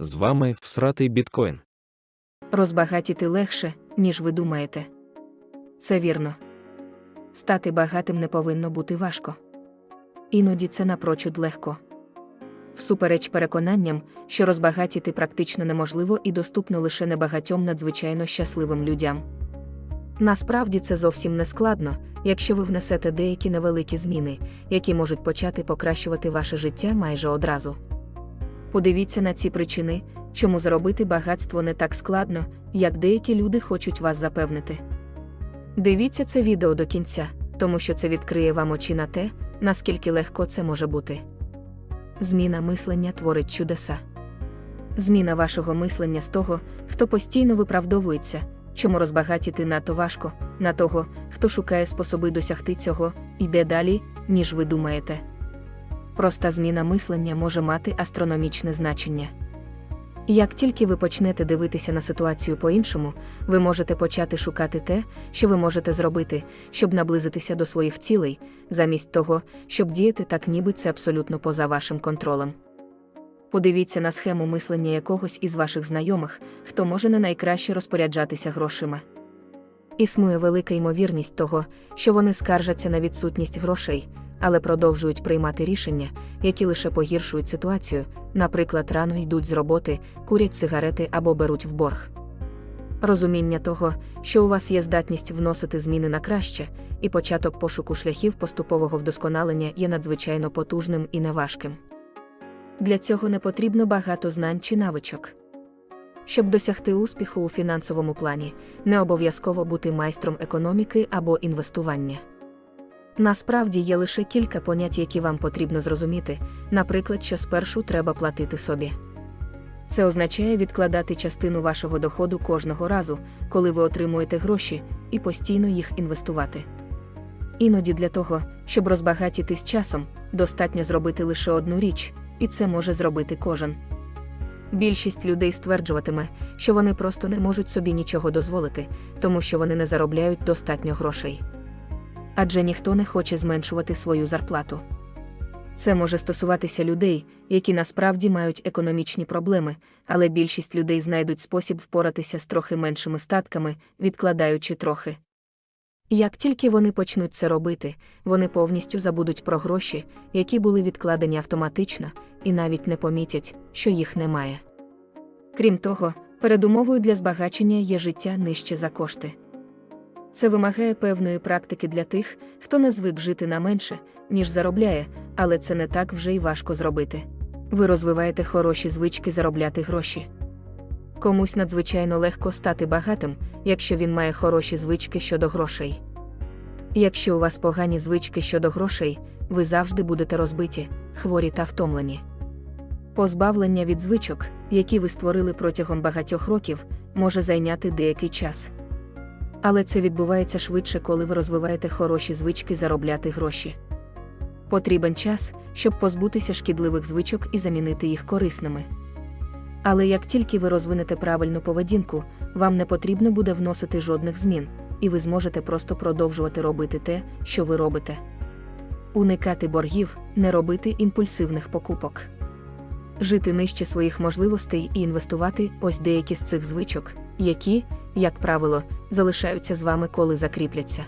З вами всратий біткоін. Розбагатіти легше, ніж ви думаєте. Це вірно. Стати багатим не повинно бути важко. Іноді це напрочуд легко. Всупереч переконанням, що розбагатіти практично неможливо і доступно лише небагатьом надзвичайно щасливим людям. Насправді це зовсім не складно, якщо ви внесете деякі невеликі зміни, які можуть почати покращувати ваше життя майже одразу. Подивіться на ці причини, чому заробити багатство не так складно, як деякі люди хочуть вас запевнити. Дивіться це відео до кінця, тому що це відкриє вам очі на те, наскільки легко це може бути. Зміна мислення творить чудеса. Зміна вашого мислення з того, хто постійно виправдовується, чому розбагатіти надто важко, на того, хто шукає способи досягти цього, йде далі, ніж ви думаєте. Проста зміна мислення може мати астрономічне значення. Як тільки ви почнете дивитися на ситуацію по-іншому, ви можете почати шукати те, що ви можете зробити, щоб наблизитися до своїх цілей, замість того, щоб діяти так, ніби це абсолютно поза вашим контролем. Подивіться на схему мислення якогось із ваших знайомих, хто може не найкраще розпоряджатися грошима. Існує велика ймовірність того, що вони скаржаться на відсутність грошей, але продовжують приймати рішення, які лише погіршують ситуацію, наприклад, рано йдуть з роботи, курять сигарети або беруть в борг. Розуміння того, що у вас є здатність вносити зміни на краще, і початок пошуку шляхів поступового вдосконалення є надзвичайно потужним і неважким. Для цього не потрібно багато знань чи навичок. Щоб досягти успіху у фінансовому плані, не обов'язково бути майстром економіки або інвестування. Насправді є лише кілька понять, які вам потрібно зрозуміти, наприклад, що спершу треба платити собі. Це означає відкладати частину вашого доходу кожного разу, коли ви отримуєте гроші, і постійно їх інвестувати. Іноді для того, щоб розбагатіти з часом, достатньо зробити лише одну річ, і це може зробити кожен. Більшість людей стверджуватиме, що вони просто не можуть собі нічого дозволити, тому що вони не заробляють достатньо грошей. Адже ніхто не хоче зменшувати свою зарплату. Це може стосуватися людей, які насправді мають економічні проблеми, але більшість людей знайдуть спосіб впоратися з трохи меншими статками, відкладаючи трохи. Як тільки вони почнуть це робити, вони повністю забудуть про гроші, які були відкладені автоматично, і навіть не помітять, що їх немає. Крім того, передумовою для збагачення є життя нижче за кошти. Це вимагає певної практики для тих, хто не звик жити на менше, ніж заробляє, але це не так вже й важко зробити. Ви розвиваєте хороші звички заробляти гроші. Комусь надзвичайно легко стати багатим, якщо він має хороші звички щодо грошей. Якщо у вас погані звички щодо грошей, ви завжди будете розбиті, хворі та втомлені. Позбавлення від звичок, які ви створили протягом багатьох років, може зайняти деякий час. Але це відбувається швидше, коли ви розвиваєте хороші звички заробляти гроші. Потрібен час, щоб позбутися шкідливих звичок і замінити їх корисними. Але як тільки ви розвинете правильну поведінку, вам не потрібно буде вносити жодних змін, і ви зможете просто продовжувати робити те, що ви робите. Уникати боргів, не робити імпульсивних покупок. Жити нижче своїх можливостей і інвестувати ось деякі з цих звичок, які, як правило, залишаються з вами, коли закріпляться.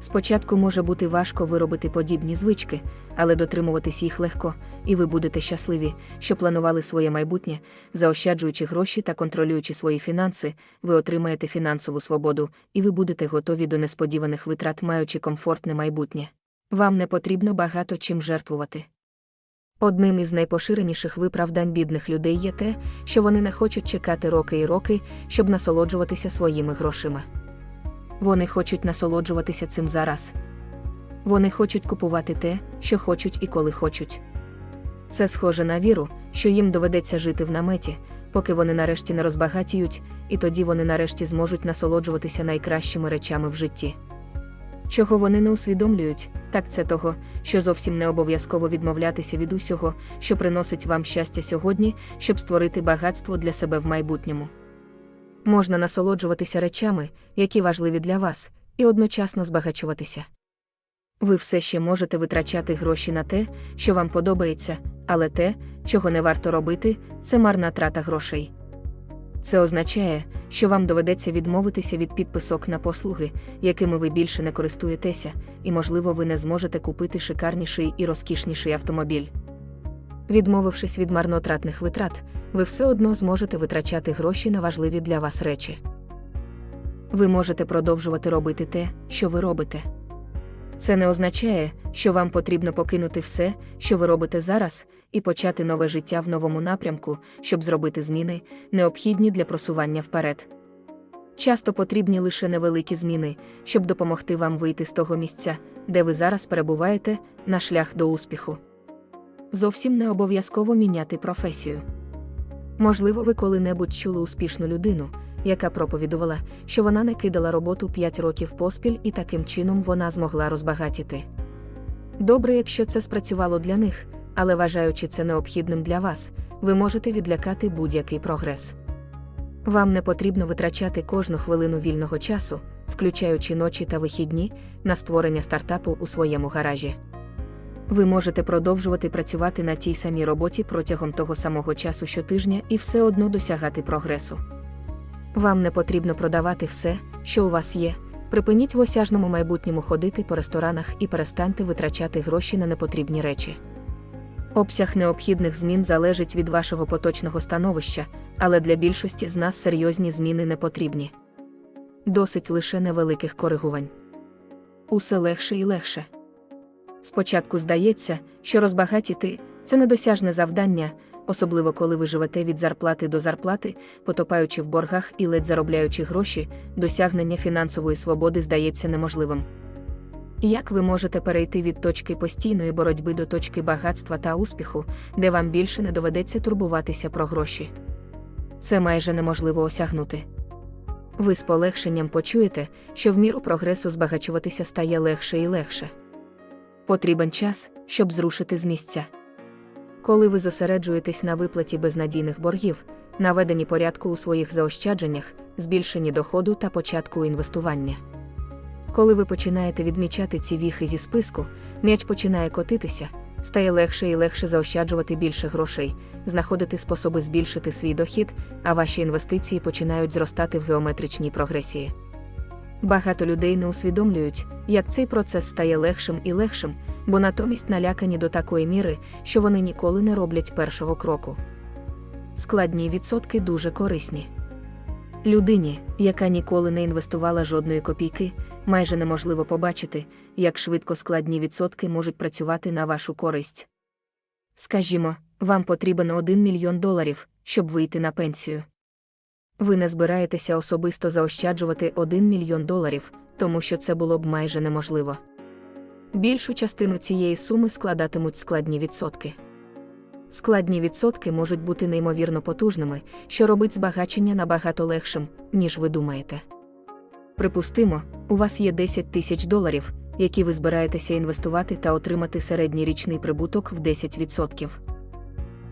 Спочатку може бути важко виробити подібні звички, але дотримуватись їх легко, і ви будете щасливі, що планували своє майбутнє, заощаджуючи гроші та контролюючи свої фінанси, ви отримаєте фінансову свободу, і ви будете готові до несподіваних витрат, маючи комфортне майбутнє. Вам не потрібно багато чим жертвувати. Одним із найпоширеніших виправдань бідних людей є те, що вони не хочуть чекати роки і роки, щоб насолоджуватися своїми грошима. Вони хочуть насолоджуватися цим зараз. Вони хочуть купувати те, що хочуть і коли хочуть. Це схоже на віру, що їм доведеться жити в наметі, поки вони нарешті не розбагатіють, і тоді вони нарешті зможуть насолоджуватися найкращими речами в житті. Чого вони не усвідомлюють, так це того, що зовсім не обов'язково відмовлятися від усього, що приносить вам щастя сьогодні, щоб створити багатство для себе в майбутньому. Можна насолоджуватися речами, які важливі для вас, і одночасно збагачуватися. Ви все ще можете витрачати гроші на те, що вам подобається, але те, чого не варто робити, це марна трата грошей. Це означає, що вам доведеться відмовитися від підписок на послуги, якими ви більше не користуєтеся, і, можливо, ви не зможете купити шикарніший і розкішніший автомобіль. Відмовившись від марнотратних витрат, ви все одно зможете витрачати гроші на важливі для вас речі. Ви можете продовжувати робити те, що ви робите. Це не означає, що вам потрібно покинути все, що ви робите зараз, і почати нове життя в новому напрямку, щоб зробити зміни, необхідні для просування вперед. Часто потрібні лише невеликі зміни, щоб допомогти вам вийти з того місця, де ви зараз перебуваєте, на шлях до успіху. Зовсім не обов'язково міняти професію. Можливо, ви коли-небудь чули успішну людину, яка проповідувала, що вона не кидала роботу 5 років поспіль і таким чином вона змогла розбагатіти. Добре, якщо це спрацювало для них, але вважаючи це необхідним для вас, ви можете відлякати будь-який прогрес. Вам не потрібно витрачати кожну хвилину вільного часу, включаючи ночі та вихідні, на створення стартапу у своєму гаражі. Ви можете продовжувати працювати на тій самій роботі протягом того самого часу щотижня і все одно досягати прогресу. Вам не потрібно продавати все, що у вас є. Припиніть в осяжному майбутньому ходити по ресторанах і перестаньте витрачати гроші на непотрібні речі. Обсяг необхідних змін залежить від вашого поточного становища, але для більшості з нас серйозні зміни не потрібні. Досить лише невеликих коригувань. Усе легше і легше. Спочатку здається, що розбагатіти це недосяжне завдання, особливо коли ви живете від зарплати до зарплати, потопаючи в боргах і ледь заробляючи гроші, досягнення фінансової свободи здається неможливим. Як ви можете перейти від точки постійної боротьби до точки багатства та успіху, де вам більше не доведеться турбуватися про гроші? Це майже неможливо осягнути. Ви з полегшенням почуєте, що в міру прогресу збагачуватися стає легше і легше. Потрібен час, щоб зрушити з місця. Коли ви зосереджуєтесь на виплаті безнадійних боргів, наведенні порядку у своїх заощадженнях, збільшенні доходу та початку інвестування. Коли ви починаєте відмічати ці віхи зі списку, м'яч починає котитися, стає легше і легше заощаджувати більше грошей, знаходити способи збільшити свій дохід, а ваші інвестиції починають зростати в геометричній прогресії. Багато людей не усвідомлюють, як цей процес стає легшим і легшим, бо натомість налякані до такої міри, що вони ніколи не роблять першого кроку. Складні відсотки дуже корисні. Людині, яка ніколи не інвестувала жодної копійки, майже неможливо побачити, як швидко складні відсотки можуть працювати на вашу користь. Скажімо, вам потрібен 1 мільйон доларів, щоб вийти на пенсію. Ви не збираєтеся особисто заощаджувати 1 мільйон доларів, тому що це було б майже неможливо. Більшу частину цієї суми складатимуть складні відсотки. Складні відсотки можуть бути неймовірно потужними, що робить збагачення набагато легшим, ніж ви думаєте. Припустимо, у вас є 10 тисяч доларів, які ви збираєтеся інвестувати та отримати середній річний прибуток в 10%.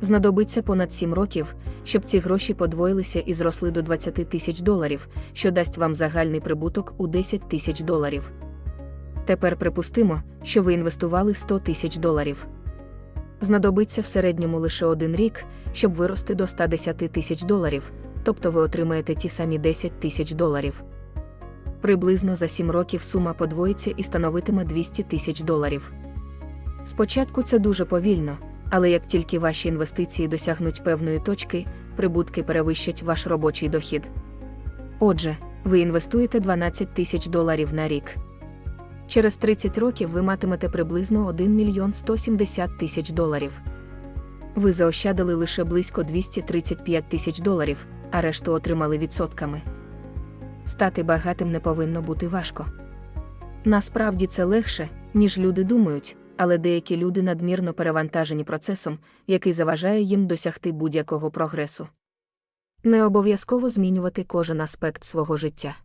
Знадобиться понад 7 років, щоб ці гроші подвоїлися і зросли до 20 тисяч доларів, що дасть вам загальний прибуток у 10 тисяч доларів. Тепер припустимо, що ви інвестували 100 тисяч доларів. Знадобиться в середньому лише один рік, щоб вирости до 110 тисяч доларів, тобто ви отримаєте ті самі 10 тисяч доларів. Приблизно за 7 років сума подвоїться і становитиме 200 тисяч доларів. Спочатку це дуже повільно, але як тільки ваші інвестиції досягнуть певної точки, прибутки перевищать ваш робочий дохід. Отже, ви інвестуєте 12 тисяч доларів на рік. Через 30 років ви матимете приблизно 1 мільйон 170 тисяч доларів. Ви заощадили лише близько 235 тисяч доларів, а решту отримали відсотками. Стати багатим не повинно бути важко. Насправді це легше, ніж люди думають, але деякі люди надмірно перевантажені процесом, який заважає їм досягти будь-якого прогресу. Не обов'язково змінювати кожен аспект свого життя.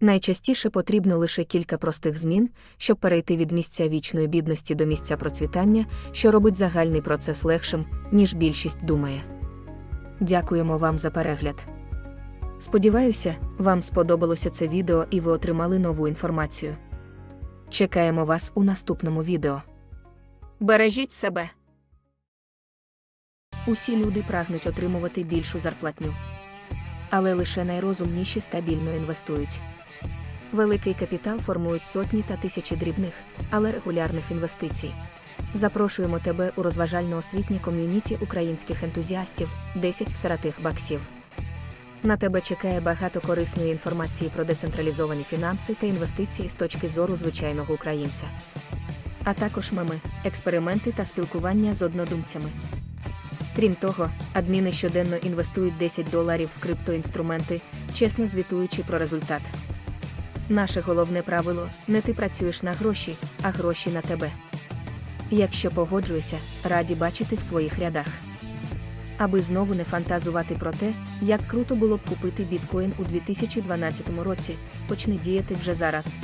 Найчастіше потрібно лише кілька простих змін, щоб перейти від місця вічної бідності до місця процвітання, що робить загальний процес легшим, ніж більшість думає. Дякуємо вам за перегляд. Сподіваюся, вам сподобалося це відео і ви отримали нову інформацію. Чекаємо вас у наступному відео. Бережіть себе! Усі люди прагнуть отримувати більшу зарплатню. Але лише найрозумніші стабільно інвестують. Великий капітал формують сотні та тисячі дрібних, але регулярних інвестицій. Запрошуємо тебе у розважально-освітнє ком'юніті українських ентузіастів 10 всаратих баксів. На тебе чекає багато корисної інформації про децентралізовані фінанси та інвестиції з точки зору звичайного українця. А також меми, експерименти та спілкування з однодумцями. Крім того, адміни щоденно інвестують 10 доларів в криптоінструменти, чесно звітуючи про результат. Наше головне правило не ти працюєш на гроші, а гроші на тебе. Якщо погоджуєшся, раді бачити в своїх рядах. Аби знову не фантазувати про те, як круто було б купити біткоін у 2012 році, почни діяти вже зараз.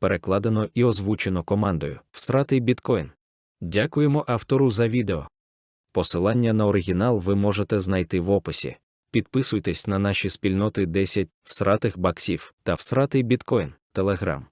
Перекладено і озвучено командою Всратий біткоін. Дякуємо автору за відео. Посилання на оригінал ви можете знайти в описі. Підписуйтесь на наші спільноти 10 всратих баксів та всратий біткоін, Телеграм.